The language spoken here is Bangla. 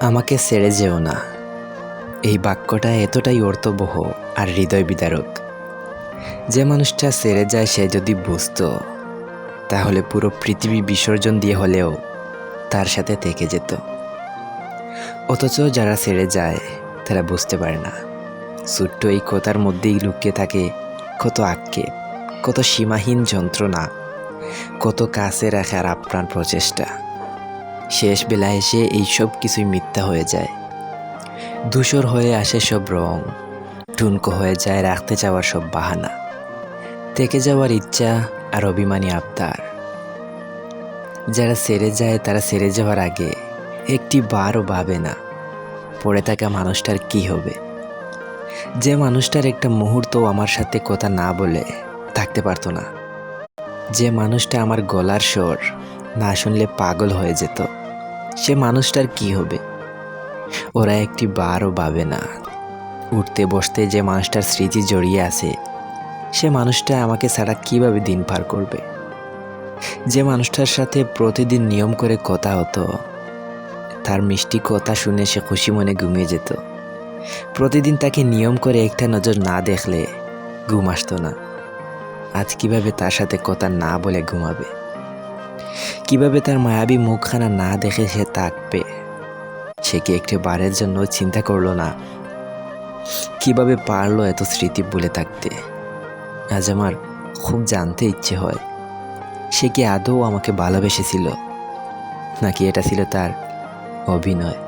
আমাকে ছেড়ে যেও না। এই বাক্যটা এতটাই অর্থবহ আর হৃদয় বিদারক। যে মানুষটা ছেড়ে যায় সে যদি বুঝতো, তাহলে পুরো পৃথিবী বিসর্জন দিয়ে হলেও তার সাথে থেকে যেত। অথচ যারা ছেড়ে যায়, তারা বুঝতে পারে না। ছোট্ট এই কথার মধ্যেই লুকিয়ে থাকে কত আক্ষেপ, কত সীমাহীন যন্ত্রণা, কত কাছে রাখার আপ্রাণ প্রচেষ্টা। শেষ বেলায় এসে এই সব কিছুই মিথ্যা হয়ে যায়। ধূসর হয়ে আসে সব রং টুনকো হয়ে যায় রাখতে যাওয়ার সব বাহানা। থেকে যাওয়ার ইচ্ছা আর অভিমানী আবদার। যারা সেরে যায় তারা সেরে যাওয়ার আগে একটি বারও ভাবে না, পড়ে থাকা মানুষটার কি হবে? যে মানুষটার একটা মুহূর্ত আমার সাথে কথা না বলে থাকতে পারতো না। যে মানুষটা আমার গলার স্বর না শুনলে পাগল হয়ে যেত। সে মানুষটার কি হবে? ওরা একটি বারও পাবে না। উঠতে বসতে যে মানুষটার স্মৃতি জড়িয়ে আছে, সে মানুষটা আমাকে ছাড়া কীভাবে দিন পার করবে? যে মানুষটার সাথে প্রতিদিন নিয়ম করে কথা হতো, তার মিষ্টি কথা শুনে সে খুশি মনে ঘুমিয়ে যেত। প্রতিদিন তাকে নিয়ম করে একটা নজর না দেখলে ঘুম আসতো না। আজ কীভাবে তার সাথে কথা না বলে ঘুমাবে? কীভাবে তার মায়াবী মুখখানা না দেখে সে তাকবে? সে কি একটি বারের জন্য চিন্তা করল না? কীভাবে পারল এত স্মৃতি বলে থাকতে আজ আমার খুব জানতে ইচ্ছে হয়। সে কি আদৌ আমাকে ভালোবেসেছিল? নাকি এটা ছিল তার অভিনয়?